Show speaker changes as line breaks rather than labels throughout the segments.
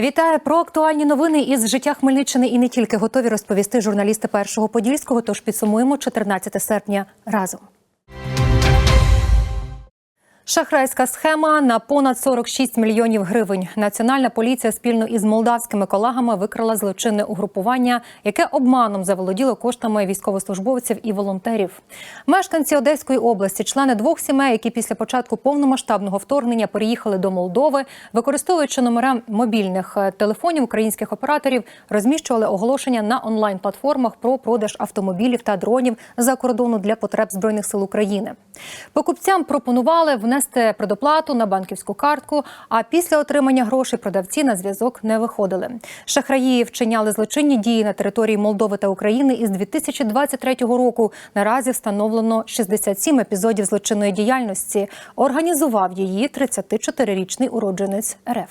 Вітаю про актуальні новини із життя Хмельниччини і не тільки готові розповісти журналісти першого подільського. Тож підсумуємо 14 серпня разом. Шахрайська схема на понад 46 мільйонів гривень. Національна поліція спільно із молдавськими колегами викрила злочинне угрупування, яке обманом заволоділо коштами військовослужбовців і волонтерів. Мешканці Одеської області, члени двох сімей, які після початку повномасштабного вторгнення переїхали до Молдови, використовуючи номера мобільних е, телефонів українських операторів, розміщували оголошення на онлайн-платформах про продаж автомобілів та дронів за кордону для потреб збройних сил України. Покупцям пропонували внести предоплату на банківську картку. А після отримання грошей продавці на зв'язок не виходили. Шахраї вчиняли злочинні дії на території Молдови та України із 2023 року. Наразі встановлено 67 епізодів злочинної діяльності. Організував її 34-річний уродженець РФ.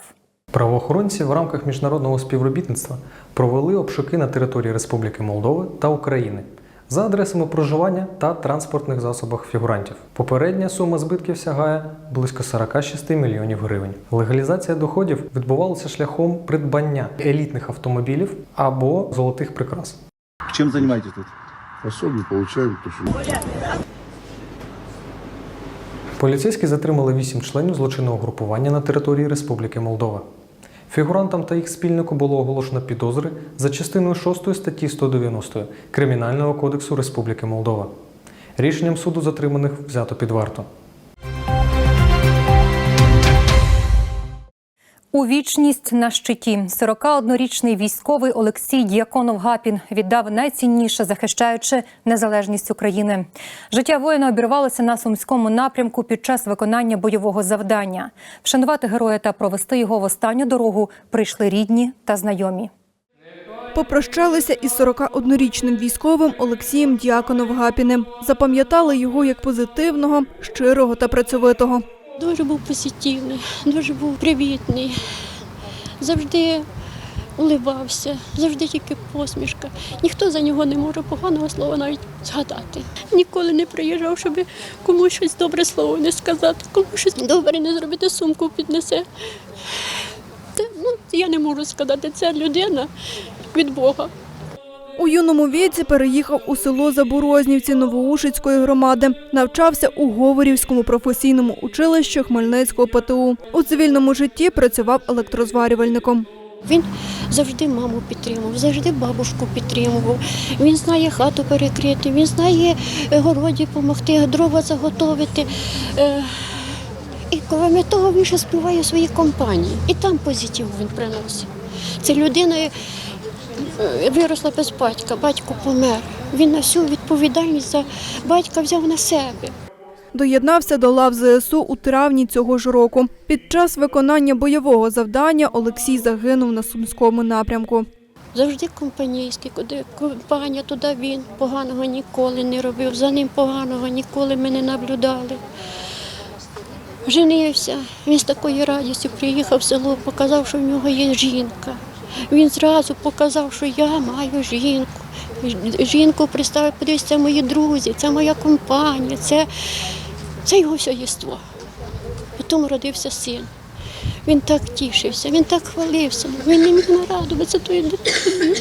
Правоохоронці в рамках міжнародного співробітництва провели обшуки на території Республіки Молдови та України за адресами проживання та транспортних засобах фігурантів. Попередня сума збитків сягає близько 46 мільйонів гривень. Легалізація доходів відбувалася шляхом придбання елітних автомобілів або золотих прикрас.
Чем занимаетесь тут?
Пособие получаем, то что
Поліцейські затримали вісім членів злочинного групування на території Республіки Молдова. Фігурантам та їх спільнику було оголошено підозри за частиною 6 статті 190 Кримінального кодексу Республіки Молдова. Рішенням суду затриманих взято під варту.
У вічність на щиті 41-річний військовий Олексій Діаконов Гапін віддав найцінніше, захищаючи незалежність України. Життя воїна обірвалося на сумському напрямку під час виконання бойового завдання. Вшанувати героя та провести його в останню дорогу прийшли рідні та знайомі.
Попрощалися із 41-річним військовим Олексієм Діаконов-Гапіним. Запам'ятали його як позитивного, щирого та працьовитого.
Дуже був позитивний, дуже був привітний, завжди уливався, завжди тільки посмішка. Ніхто за нього не може поганого слова навіть згадати. Ніколи не приїжджав, щоб комусь щось добре слово не сказати, комусь щось добре не зробити, сумку піднесе. Та, ну, я не можу сказати, це людина від Бога.
У юному віці переїхав у село Заборознівці Новоушицької громади. Навчався у Говорівському професійному училищі Хмельницького ПТУ. У цивільному житті працював електрозварювальником.
Він завжди маму підтримував, завжди бабушку підтримував. Він знає хату перекрити, він знає е, городі допомогти, дрова заготовити. Е, І крім того, він ще співає в своїй компанії. І там позитив він приносить. Це людина виросла без батька, батько помер. Він на всю відповідальність за батька взяв на себе.
Доєднався до лав ЗСУ у травні цього ж року. Під час виконання бойового завдання Олексій загинув на Сумському напрямку.
Завжди компанійський, куди компанія, туди він поганого ніколи не робив. За ним поганого ніколи ми не наблюдали. Женився, він з такою радістю приїхав в село, показав, що в нього є жінка. Він зразу показав, що я маю жінку. Жінку представив, подивись, це мої друзі, це моя компанія, це, це його все єство. Потім родився син. Він так тішився, він так хвалився, він не міг нарадуватися тою дитиною.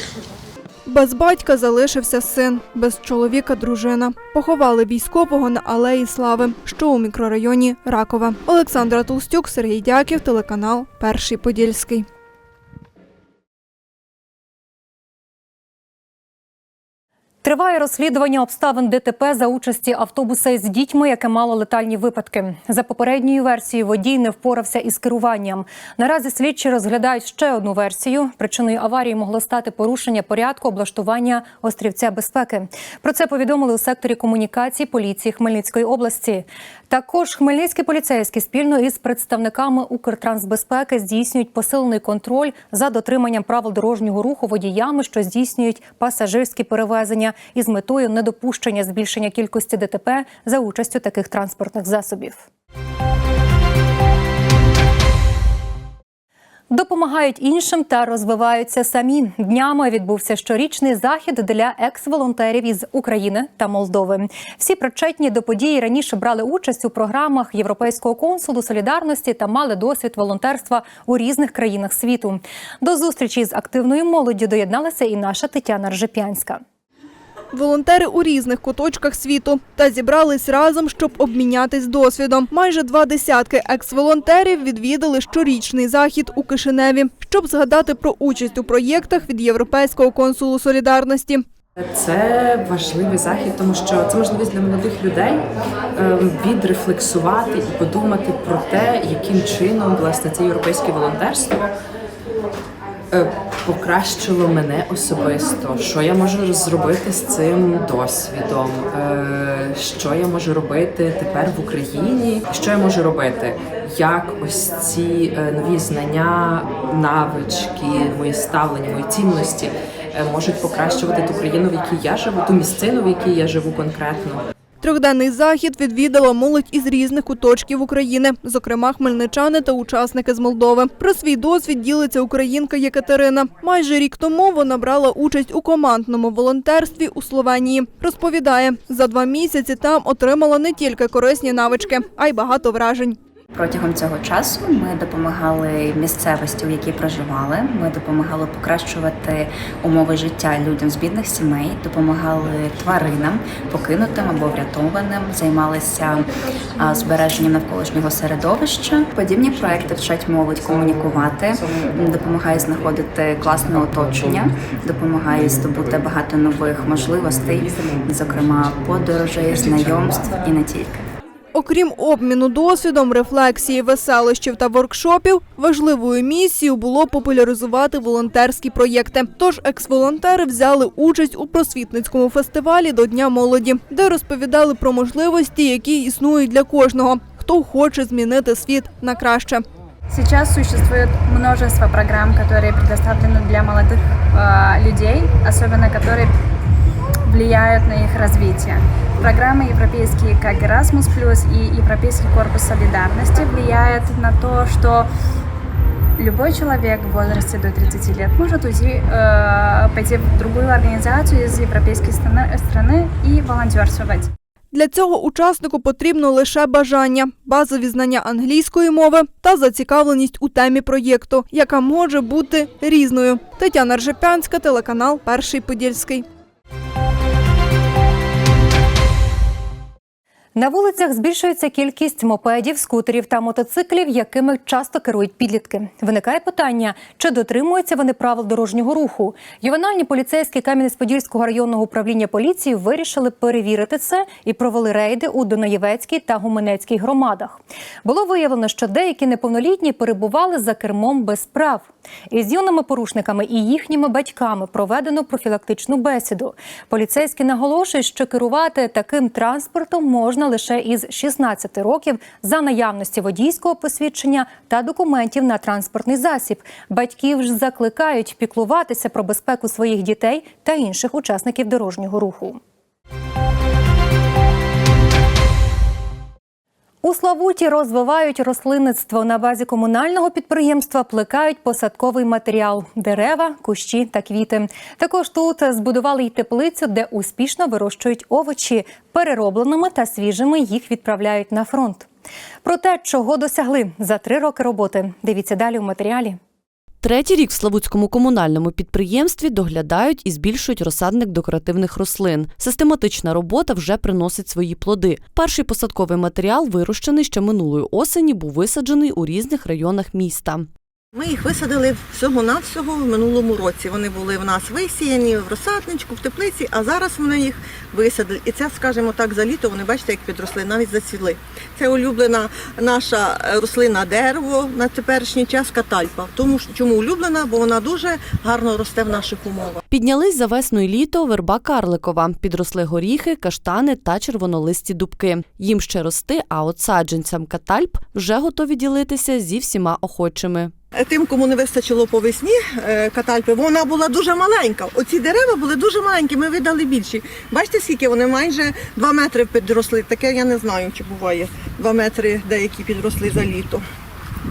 Без батька залишився син, без чоловіка дружина. Поховали військового на алеї Слави, що у мікрорайоні Ракова. Олександра Толстюк, Сергій Дяків, телеканал Перший Подільський.
Триває розслідування обставин ДТП за участі автобуса із дітьми, яке мало летальні випадки. За попередньою версією, водій не впорався із керуванням. Наразі слідчі розглядають ще одну версію. Причиною аварії могло стати порушення порядку облаштування острівця безпеки. Про це повідомили у секторі комунікацій поліції Хмельницької області. Також хмельницькі поліцейські спільно із представниками Укртрансбезпеки здійснюють посилений контроль за дотриманням правил дорожнього руху водіями, що здійснюють пасажирські перевезення із метою недопущення збільшення кількості ДТП за участю таких транспортних засобів. Допомагають іншим та розвиваються самі. Днями відбувся щорічний захід для екс-волонтерів із України та Молдови. Всі причетні до події раніше брали участь у програмах Європейського консулу солідарності та мали досвід волонтерства у різних країнах світу. До зустрічі з активною молоддю доєдналася і наша Тетяна Ржепянська.
Волонтери у різних куточках світу та зібрались разом, щоб обмінятись досвідом. Майже два десятки екс-волонтерів відвідали щорічний захід у Кишиневі, щоб згадати про участь у проєктах від Європейського консулу солідарності.
Це важливий захід, тому що це можливість для молодих людей ем, відрефлексувати і подумати про те, яким чином власне це європейське волонтерство е, покращило мене особисто. Що я можу зробити з цим досвідом? Е, Що я можу робити тепер в Україні? Що я можу робити? Як ось ці е, нові знання, навички, мої ставлення, мої цінності е, можуть покращувати ту країну, в якій я живу, ту місцину, в якій я живу конкретно.
Трьохденний захід відвідала молодь із різних куточків України, зокрема хмельничани та учасники з Молдови. Про свій досвід ділиться українка Єкатерина. Майже рік тому вона брала участь у командному волонтерстві у Словенії. Розповідає, за два місяці там отримала не тільки корисні навички, а й багато вражень.
Протягом цього часу ми допомагали місцевості, у якій проживали. Ми допомагали покращувати умови життя людям з бідних сімей, допомагали тваринам, покинутим або врятованим, займалися збереженням навколишнього середовища. Подібні проекти вчать молодь комунікувати, м, допомагають знаходити класне оточення, допомагають здобути багато нових можливостей, зокрема подорожей, знайомств і не тільки.
Окрім обміну досвідом, рефлексії, веселощів та воркшопів, важливою місією було популяризувати волонтерські проєкти. Тож екс-волонтери взяли участь у просвітницькому фестивалі до Дня молоді, де розповідали про можливості, які існують для кожного, хто хоче змінити світ на краще.
Сейчас существует множество программ, которые предоставлены для молодых э, людей, особенно которые влияют на их развитие. Программы европейские, как Erasmus+, и Европейский корпус солидарности влияют на то, что любой человек в возрасте до 30 лет может уйти, э, пойти в другую организацию из европейской страны, страны и волонтерствовать.
Для цього учаснику потрібно лише бажання, базові знання англійської мови та зацікавленість у темі проєкту, яка може бути різною. Тетяна Ржепянська, телеканал Перший Подільський.
На вулицях збільшується кількість мопедів, скутерів та мотоциклів, якими часто керують підлітки. Виникає питання, чи дотримуються вони правил дорожнього руху. Ювенальні поліцейські Кам'янець-Подільського районного управління поліції вирішили перевірити це і провели рейди у Донаєвецькій та Гуменецькій громадах. Було виявлено, що деякі неповнолітні перебували за кермом без прав. Із юними порушниками і їхніми батьками проведено профілактичну бесіду. Поліцейські наголошують, що керувати таким транспортом можна лише із 16 років за наявності водійського посвідчення та документів на транспортний засіб. Батьків ж закликають піклуватися про безпеку своїх дітей та інших учасників дорожнього руху. У Славуті розвивають рослинництво на базі комунального підприємства. Плекають посадковий матеріал дерева, кущі та квіти. Також тут збудували й теплицю, де успішно вирощують овочі. Переробленими та свіжими їх відправляють на фронт. Про те, чого досягли за три роки роботи. Дивіться далі у матеріалі.
Третій рік в Славутському комунальному підприємстві доглядають і збільшують розсадник декоративних рослин. Систематична робота вже приносить свої плоди. Перший посадковий матеріал, вирощений ще минулої осені, був висаджений у різних районах міста.
Ми їх висадили всього-навсього в минулому році. Вони були в нас висіяні в розсадничку, в теплиці, а зараз вони їх висадили. І це, скажімо так, за літо вони бачите, як підросли, навіть зацвіли. Це улюблена наша рослина дерево на теперішній час катальпа. Тому чому улюблена? Бо вона дуже гарно росте в наших умовах.
Піднялись за весну і літо верба карликова, підросли горіхи, каштани та червонолисті дубки. Їм ще рости, а от саджанцям катальп вже готові ділитися зі всіма охочими.
Е, Тим, кому не вистачило по весні е, катальпи, вона була дуже маленька. Оці дерева були дуже маленькі, ми видали більші. Бачите, скільки вони майже 2 метри підросли. Таке я не знаю, чи буває 2 метри деякі підросли за літо.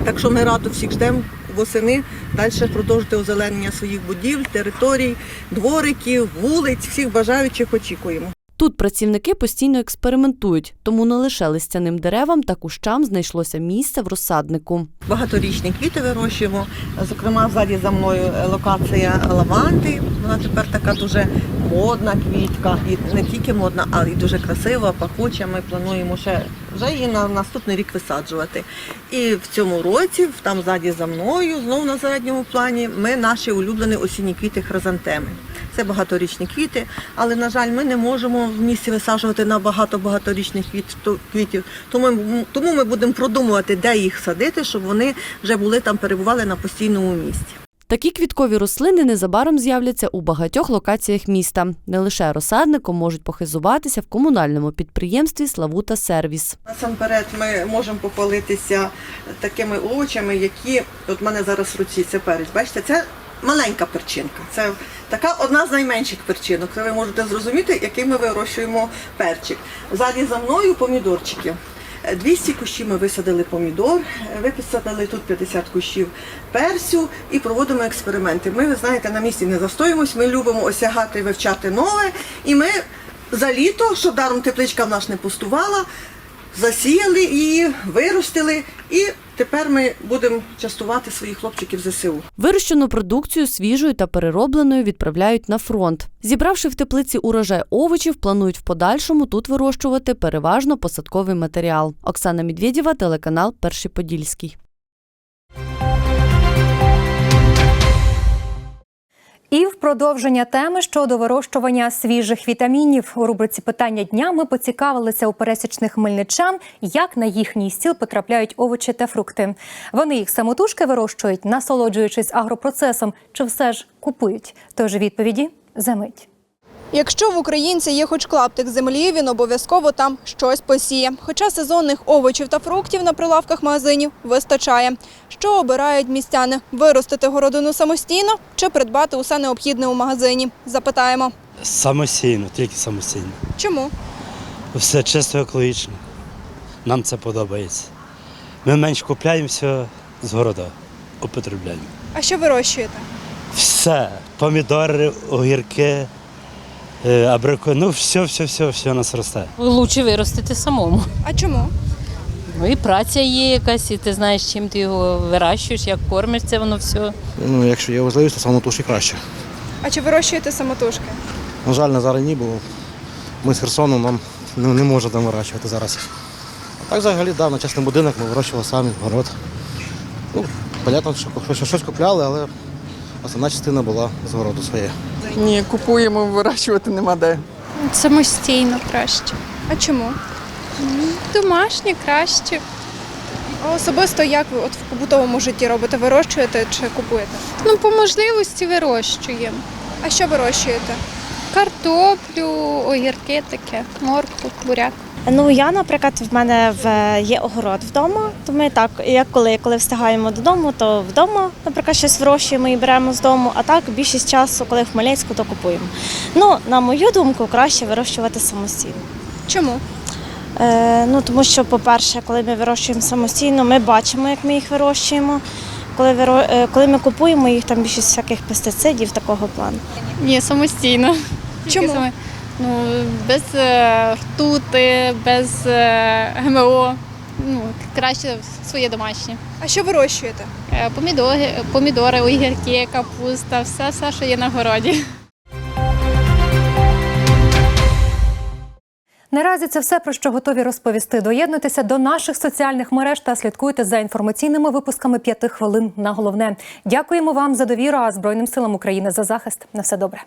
Так що ми радо всіх ждемо восени далі продовжити озеленення своїх будівель, територій, двориків, вулиць, всіх бажаючих очікуємо.
Тут працівники постійно експериментують, тому не лише листяним деревам та кущам знайшлося місце в розсаднику.
Багаторічні квіти вирощуємо. Зокрема, ззаді за мною локація лаванди. Вона тепер така дуже модна квітка. І не тільки модна, але й дуже красива, пахуча. Ми плануємо ще вже її на наступний рік висаджувати. І в цьому році, там ззаді за мною, знову на задньому плані, ми наші улюблені осінні квіти хризантеми. Це багаторічні квіти, але на жаль, ми не можемо в місті висаджувати на багато багаторічних квітів. Тому, тому ми будемо продумувати, де їх садити, щоб вони вже були там, перебували на постійному місці.
Такі квіткові рослини незабаром з'являться у багатьох локаціях міста. Не лише розсадником можуть похизуватися в комунальному підприємстві Славута Сервіс.
Насамперед ми можемо похвалитися такими овочами, які от в мене зараз в руці це перець. Бачите, це маленька перчинка. Це така одна з найменших перчинок. Ви можете зрозуміти, який ми вирощуємо перчик. Ззаді за мною помідорчики. Е, 200 кущів ми висадили помідор, висадили тут 50 кущів персю і проводимо експерименти. Ми, ви знаєте, на місці не застоїмось, ми любимо осягати, вивчати нове. І ми за літо, щоб даром тепличка в нас не пустувала, засіяли її, виростили, і тепер ми будемо частувати своїх хлопчиків ЗСУ.
Вирощену продукцію свіжою та переробленою відправляють на фронт. Зібравши в теплиці урожай овочів, планують в подальшому тут вирощувати переважно посадковий матеріал. Оксана Медведєва, телеканал Перший Подільський.
І в продовження теми щодо вирощування свіжих вітамінів у рубриці Питання дня ми поцікавилися у пересічних хмельничан, як на їхній стіл потрапляють овочі та фрукти. Вони їх самотужки вирощують, насолоджуючись агропроцесом, чи все ж купують? Тож відповіді за мить.
Якщо в українця є хоч клаптик землі, він обов'язково там щось посіє. Хоча сезонних овочів та фруктів на прилавках магазинів вистачає. Що обирають містяни – виростити городину самостійно чи придбати усе необхідне у магазині? Запитаємо.
Самостійно, тільки самостійно.
Чому?
Все чисто екологічно. Нам це подобається. Ми менш купляємо все з города, употребляємо.
А що вирощуєте?
Все. Помідори, огірки, абрико, ну все, все, все, все нас росте.
Лучше виростити самому.
А чому?
Ну і праця є якась, і ти знаєш, чим ти його вирощуєш, як кормиш це воно все.
Ну, якщо є можливість, то самотужки краще.
А чи вирощуєте самотужки?
На жаль, на зараз ні, бо ми з Херсону нам ну, не можемо там вирощувати зараз. А так взагалі, да, на частний будинок ми вирощували самі, город. Ну, понятно, що щось купляли, але основна частина була з городу своє.
Ні, купуємо, вирощувати нема де.
Самостійно краще.
А чому?
Домашнє краще.
А особисто як ви от в побутовому житті робите? Вирощуєте чи купуєте?
Ну, по можливості вирощуємо.
А що вирощуєте?
Картоплю, огірки таке, моркву, буряк.
Ну я, наприклад, в мене в є огород вдома. То ми так, як коли, коли встигаємо додому, то вдома, наприклад, щось вирощуємо і беремо з дому. А так більшість часу, коли в Хмельницьку, то купуємо. Ну, на мою думку, краще вирощувати самостійно.
Чому?
Е, ну тому що, по-перше, коли ми вирощуємо самостійно, ми бачимо, як ми їх вирощуємо. Коли виро- е, коли ми купуємо їх, там більшість всяких пестицидів такого плану.
Ні, самостійно.
Чому?
Ну, без е, ртути, без е, ГМО. Ну, краще своє домашнє.
А що вирощуєте?
Е, Помідори, помідори, огірки, капуста, все, все, що є на городі.
Наразі це все про що готові розповісти. Доєднуйтеся до наших соціальних мереж та слідкуйте за інформаційними випусками п'яти хвилин на головне. Дякуємо вам за довіру а Збройним силам України за захист. На все добре.